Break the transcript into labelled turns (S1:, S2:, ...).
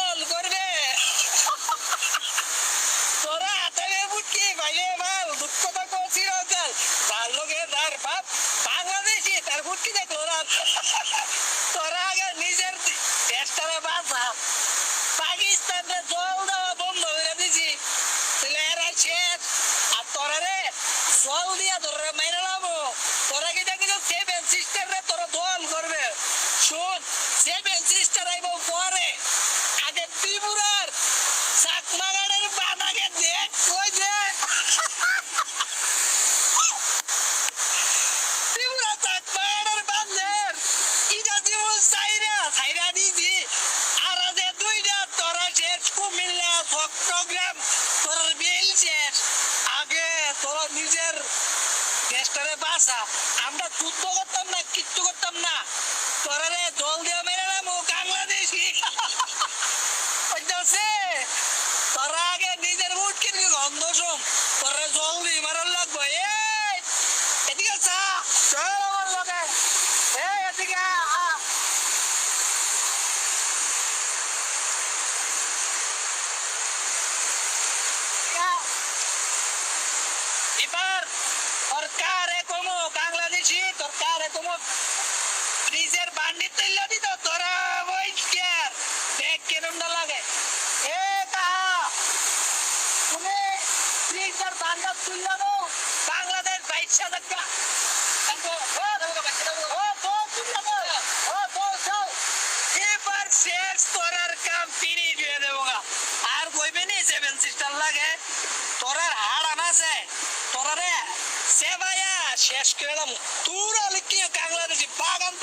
S1: গোল করবে তোরা আতারে বুটকি বাইরে মাল, দুঃখ তো করছি রকাল তার লোকে তার বাপ বাংলাদেশি, তার বুটকি দেখ তোরা তোরা আগে নিজের দেশটারে বাঁচা। পাকিস্তানে জল দেওয়া বন্ধ করে দিছি। তাহলে শেষ। আর তোরা রে জল দিয়া তোরা মাইরে লাবো। তোরা কি দেখি সেভেন সিস্টার রে তোরা দল করবে? শোন সেভেন সিস্টার আইব পরে। তোর বেল আগে তোর নিজের দেশটারে বাসা আমরা যুদ্ধ করতাম না কিচ্ছু করতাম না তোরা রে জল দিয়ে মেরে নামো বাংলাদেশি বুঝতেছে তোরা আগে নিজের বুট কিনবি গন্ধ শুন তোরা জল দিয়ে মারার লাগবে এই এদিকে চা চল আমার লগে এই এদিকে আ, আ। এবার সরকারে কমো? বাংলাদেশি? সরকারে কমো? নিজের বান্ডি তুলল দিত? তোরা ওই কেয়ার দেখ কেরম না লাগে। এ কাহা তুমি নিজের বান্ডা তুলল দাও। বাংলাদেশ বাইশা দেখা শেষ তোরার কাম ফিরি দিয়ে দেবো। আর কইবে নি সেভেন সিস্টার লাগে? তোরার হাড় আনাছে? তোরা রে সে ভাইয়া শেষ করে দাম তোরা লিখি বাগান